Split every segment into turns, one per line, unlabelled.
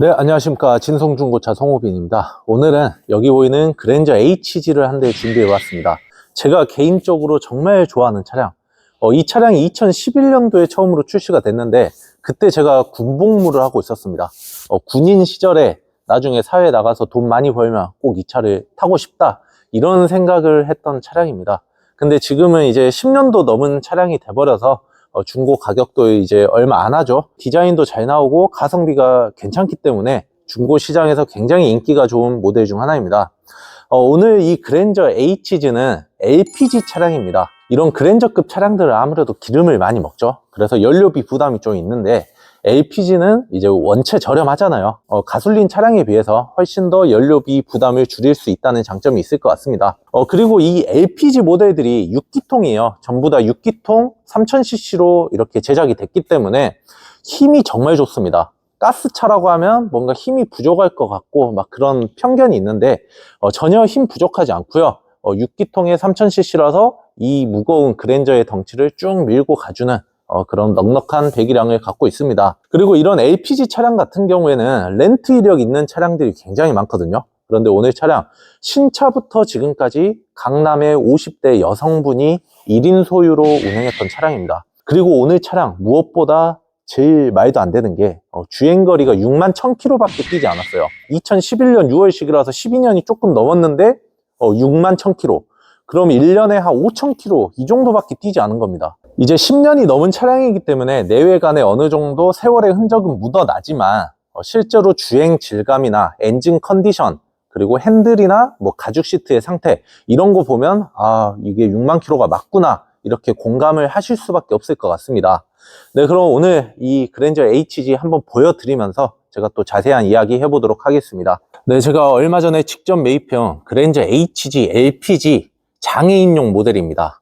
네, 안녕하십니까. 진성중고차 송호빈입니다. 오늘은 여기 보이는 그랜저 HG를 한 대 준비해 왔습니다. 제가 개인적으로 정말 좋아하는 차량. 어, 이 차량이 2011년도에 처음으로 출시가 됐는데, 그때 제가 군복무를 하고 있었습니다. 어, 군인 시절에 나중에 사회에 나가서 돈 많이 벌면 꼭 이 차를 타고 싶다. 이런 생각을 했던 차량입니다. 근데 지금은 이제 10년도 넘은 차량이 돼버려서 어, 중고 가격도 이제 얼마 안 하죠. 디자인도 잘 나오고 가성비가 괜찮기 때문에 중고 시장에서 굉장히 인기가 좋은 모델 중 하나입니다. 어, 오늘 이 그랜저 HG는 LPG 차량입니다. 이런 그랜저급 차량들은 아무래도 기름을 많이 먹죠. 그래서 연료비 부담이 좀 있는데 LPG는 이제 원체 저렴하잖아요. 어, 가솔린 차량에 비해서 훨씬 더 연료비 부담을 줄일 수 있다는 장점이 있을 것 같습니다. 어, 그리고 이 LPG 모델들이 6기통이에요. 전부 다 6기통 3000cc로 이렇게 제작이 됐기 때문에 힘이 정말 좋습니다. 가스차라고 하면 뭔가 힘이 부족할 것 같고 막 그런 편견이 있는데 어, 전혀 힘 부족하지 않고요. 어, 6기통의 3000cc라서 이 무거운 그랜저의 덩치를 쭉 밀고 가주는 어, 그런 넉넉한 배기량을 갖고 있습니다. 그리고 이런 LPG 차량 같은 경우에는 렌트 이력 있는 차량들이 굉장히 많거든요. 그런데 오늘 차량 신차부터 지금까지 강남의 50대 여성분이 1인 소유로 운행했던 차량입니다. 그리고 오늘 차량 무엇보다 제일 말도 안 되는 게 어, 주행거리가 6만 1000km밖에 뛰지 않았어요. 2011년 6월식이라서 12년이 조금 넘었는데 어, 6만 1000km. 그럼 1년에 한 5000km 이 정도밖에 뛰지 않은 겁니다. 이제 10년이 넘은 차량이기 때문에 내외간에 어느 정도 세월의 흔적은 묻어나지만 어, 실제로 주행 질감이나 엔진 컨디션 그리고 핸들이나 뭐 가죽 시트의 상태 이런 거 보면 아 이게 6만 킬로가 맞구나 이렇게 공감을 하실 수밖에 없을 것 같습니다. 네 그럼 오늘 이 그랜저 HG 한번 보여드리면서 제가 또 자세한 이야기 해보도록 하겠습니다. 네 제가 얼마 전에 직접 매입해온 그랜저 HG LPG 장애인용 모델입니다.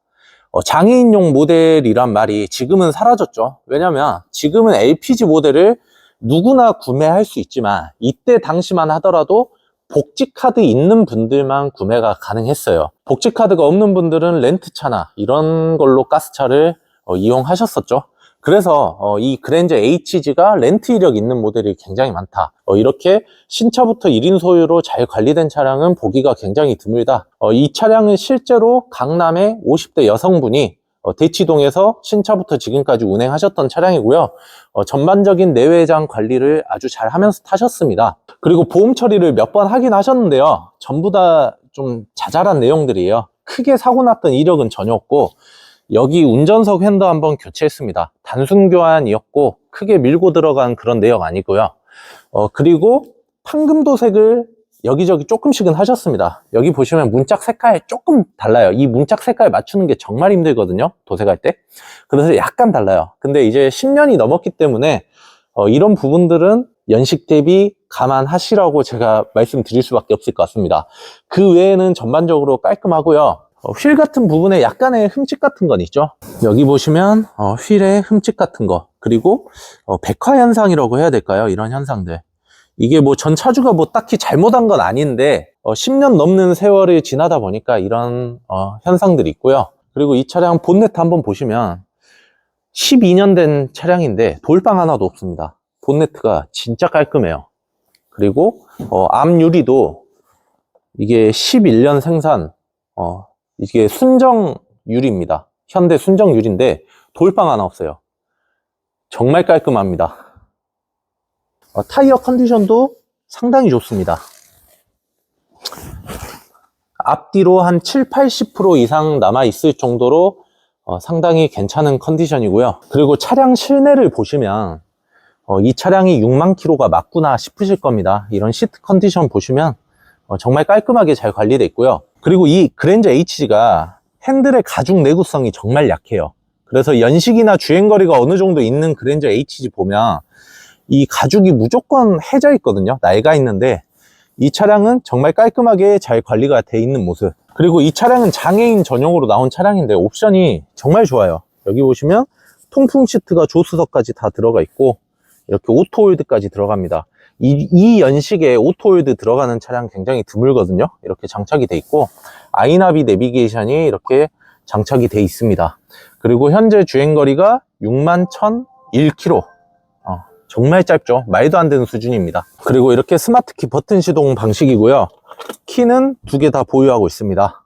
어, 장애인용 모델이란 말이 지금은 사라졌죠. 왜냐면 지금은 LPG 모델을 누구나 구매할 수 있지만 이때 당시만 하더라도 복지카드 있는 분들만 구매가 가능했어요. 복지카드가 없는 분들은 렌트차나 이런 걸로 가스차를 어, 이용하셨었죠. 그래서 어, 이 그랜저 HG가 렌트 이력 있는 모델이 굉장히 많다. 어, 이렇게 신차부터 1인 소유로 잘 관리된 차량은 보기가 굉장히 드물다. 어, 이 차량은 실제로 강남의 50대 여성분이 어, 대치동에서 신차부터 지금까지 운행하셨던 차량이고요. 어, 전반적인 내외장 관리를 아주 잘 하면서 타셨습니다. 그리고 보험 처리를 몇 번 하긴 하셨는데요. 전부 다 좀 자잘한 내용들이에요. 크게 사고 났던 이력은 전혀 없고 여기 운전석 핸더 한번 교체했습니다. 단순 교환이었고 크게 밀고 들어간 그런 내용 아니고요. 어, 그리고 판금도색을 여기저기 조금씩은 하셨습니다. 여기 보시면 문짝 색깔 조금 달라요. 이 문짝 색깔 맞추는 게 정말 힘들거든요. 도색할 때. 그래서 약간 달라요. 근데 이제 10년이 넘었기 때문에 어, 이런 부분들은 연식 대비 감안하시라고 제가 말씀드릴 수밖에 없을 것 같습니다. 그 외에는 전반적으로 깔끔하고요. 어, 휠 같은 부분에 약간의 흠집 같은 건 있죠. 여기 보시면 어, 휠에 흠집 같은 거 그리고 어, 백화 현상이라고 해야 될까요? 이런 현상들. 이게 뭐 전 차주가 뭐 딱히 잘못한 건 아닌데 어, 10년 넘는 세월이 지나다 보니까 이런 어, 현상들이 있고요. 그리고 이 차량 본네트 한번 보시면 12년 된 차량인데 돌방 하나도 없습니다. 본네트가 진짜 깔끔해요. 그리고 어, 앞 유리도 이게 11년 생산 어, 이게 순정 유리입니다. 현대 순정 유리인데 돌방 하나 없어요. 정말 깔끔합니다. 어, 타이어 컨디션도 상당히 좋습니다. 앞뒤로 한 7, 80% 이상 남아있을 정도로 어, 상당히 괜찮은 컨디션이고요. 그리고 차량 실내를 보시면 어, 이 차량이 6만 킬로가 맞구나 싶으실 겁니다. 이런 시트 컨디션 보시면 어, 정말 깔끔하게 잘 관리되어 있고요. 그리고 이 그랜저 HG가 핸들의 가죽 내구성이 정말 약해요. 그래서 연식이나 주행거리가 어느 정도 있는 그랜저 HG 보면 이 가죽이 무조건 해져 있거든요. 낡아 있는데 이 차량은 정말 깔끔하게 잘 관리가 돼 있는 모습. 그리고 이 차량은 장애인 전용으로 나온 차량인데 옵션이 정말 좋아요. 여기 보시면 통풍 시트가 조수석까지 다 들어가 있고 이렇게 오토홀드까지 들어갑니다. 이, 이 연식에 오토홀드 들어가는 차량 굉장히 드물거든요. 이렇게 장착이 돼 있고 아이나비 내비게이션이 이렇게 장착이 돼 있습니다. 그리고 현재 주행거리가 61,001km 어, 정말 짧죠. 말도 안 되는 수준입니다. 그리고 이렇게 스마트키 버튼 시동 방식이고요. 키는 두 개 다 보유하고 있습니다.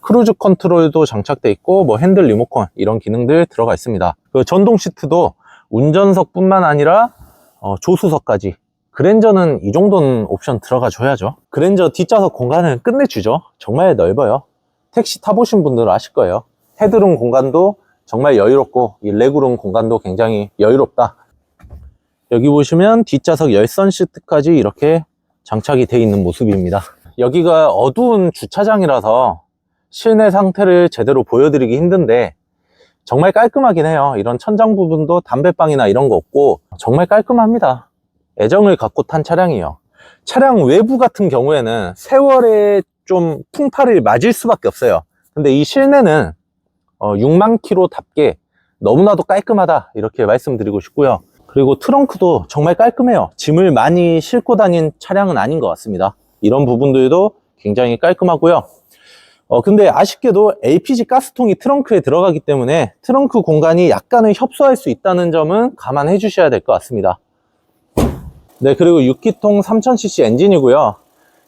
크루즈 컨트롤도 장착돼 있고 뭐 핸들 리모컨 이런 기능들 들어가 있습니다. 그 전동 시트도 운전석뿐만 아니라 어, 조수석까지 그랜저는 이 정도는 옵션 들어가 줘야죠. 그랜저 뒷좌석 공간은 끝내주죠. 정말 넓어요. 택시 타보신 분들은 아실 거예요. 헤드룸 공간도 정말 여유롭고 이 레그룸 공간도 굉장히 여유롭다. 여기 보시면 뒷좌석 열선 시트까지 이렇게 장착이 되어 있는 모습입니다. 여기가 어두운 주차장이라서 실내 상태를 제대로 보여드리기 힘든데 정말 깔끔하긴 해요. 이런 천장 부분도 담배방이나 이런 거 없고 정말 깔끔합니다. 애정을 갖고 탄 차량이에요. 차량 외부 같은 경우에는 세월에 좀 풍파를 맞을 수밖에 없어요. 근데 이 실내는 어, 6만 킬로답게 너무나도 깔끔하다 이렇게 말씀드리고 싶고요. 그리고 트렁크도 정말 깔끔해요. 짐을 많이 싣고 다닌 차량은 아닌 것 같습니다. 이런 부분들도 굉장히 깔끔하고요. 어, 근데 아쉽게도 LPG 가스통이 트렁크에 들어가기 때문에 트렁크 공간이 약간은 협소할 수 있다는 점은 감안해 주셔야 될 것 같습니다. 네, 그리고 6기통 3000cc 엔진이고요.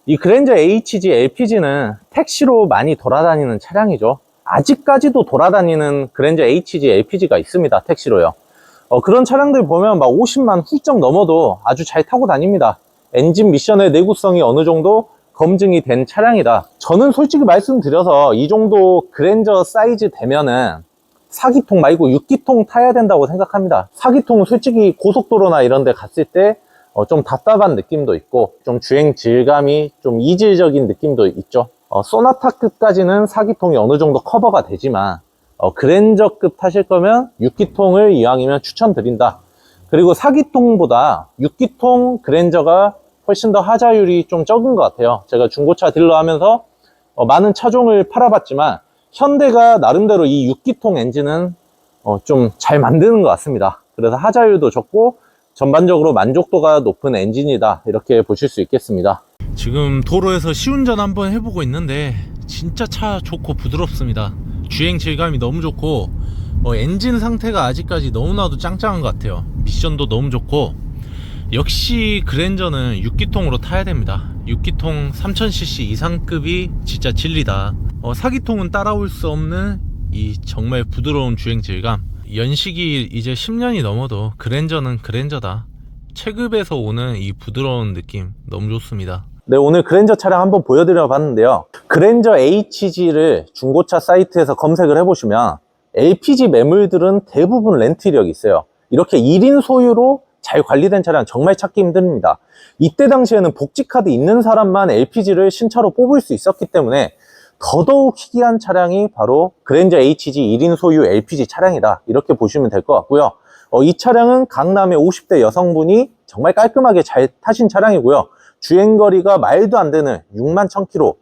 이 그랜저 HG LPG는 택시로 많이 돌아다니는 차량이죠. 아직까지도 돌아다니는 그랜저 HG LPG가 있습니다. 택시로요. 어, 그런 차량들 보면 막 50만 훌쩍 넘어도 아주 잘 타고 다닙니다. 엔진 미션의 내구성이 어느 정도 검증이 된 차량이다. 저는 솔직히 말씀드려서 이 정도 그랜저 사이즈 되면은 4기통 말고 6기통 타야 된다고 생각합니다. 4기통은 솔직히 고속도로나 이런 데 갔을 때 어, 좀 답답한 느낌도 있고 좀 주행 질감이 좀 이질적인 느낌도 있죠. 어, 소나타급까지는 4기통이 어느 정도 커버가 되지만 어, 그랜저급 타실 거면 6기통을 이왕이면 추천드린다. 그리고 4기통보다 6기통 그랜저가 훨씬 더 하자율이 좀 적은 것 같아요. 제가 중고차 딜러 하면서 어, 많은 차종을 팔아봤지만 현대가 나름대로 이 6기통 엔진은 어, 좀 잘 만드는 것 같습니다. 그래서 하자율도 적고 전반적으로 만족도가 높은 엔진이다 이렇게 보실 수 있겠습니다. 지금 도로에서 시운전 한번 해보고 있는데 진짜 차 좋고 부드럽습니다. 주행 질감이 너무 좋고 어, 엔진 상태가 아직까지 너무나도 짱짱한 것 같아요. 미션도 너무 좋고 역시 그랜저는 6기통으로 타야 됩니다. 6기통 3000cc 이상급이 진짜 진리다. 어, 4기통은 따라올 수 없는 이 정말 부드러운 주행 질감. 연식이 이제 10년이 넘어도 그랜저는 그랜저다. 체급에서 오는 이 부드러운 느낌 너무 좋습니다. 네, 오늘 그랜저 차량 한번 보여드려 봤는데요. 그랜저 HG를 중고차 사이트에서 검색을 해보시면 LPG 매물들은 대부분 렌트 이력이 있어요. 이렇게 1인 소유로 잘 관리된 차량 정말 찾기 힘듭니다. 이때 당시에는 복지카드 있는 사람만 LPG를 신차로 뽑을 수 있었기 때문에 더더욱 희귀한 차량이 바로 그랜저 HG 1인 소유 LPG 차량이다. 이렇게 보시면 될 것 같고요. 어, 이 차량은 강남의 50대 여성분이 정말 깔끔하게 잘 타신 차량이고요. 주행거리가 말도 안 되는 6만 1000km,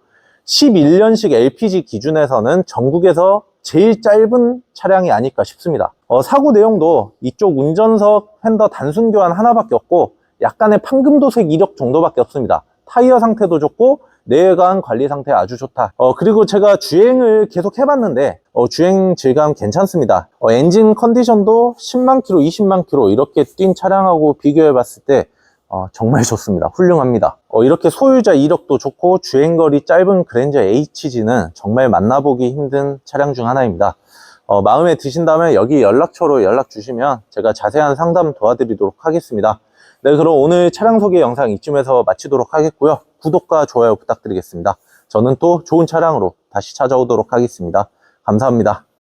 11년식 LPG 기준에서는 전국에서 제일 짧은 차량이 아닐까 싶습니다. 어, 사고 내용도 이쪽 운전석 휀더 단순 교환 하나밖에 없고 약간의 판금도색 이력 정도밖에 없습니다. 타이어 상태도 좋고 내외관 관리 상태 아주 좋다. 어, 그리고 제가 주행을 계속 해봤는데 어, 주행 질감 괜찮습니다. 어, 엔진 컨디션도 10만 킬로, 20만 킬로 이렇게 뛴 차량하고 비교해 봤을 때 어, 정말 좋습니다. 훌륭합니다. 어, 이렇게 소유자 이력도 좋고 주행거리 짧은 그랜저 HG는 정말 만나보기 힘든 차량 중 하나입니다. 어, 마음에 드신다면 여기 연락처로 연락 주시면 제가 자세한 상담 도와드리도록 하겠습니다. 네, 그럼 오늘 차량 소개 영상 이쯤에서 마치도록 하겠고요. 구독과 좋아요 부탁드리겠습니다. 저는 또 좋은 차량으로 다시 찾아오도록 하겠습니다. 감사합니다.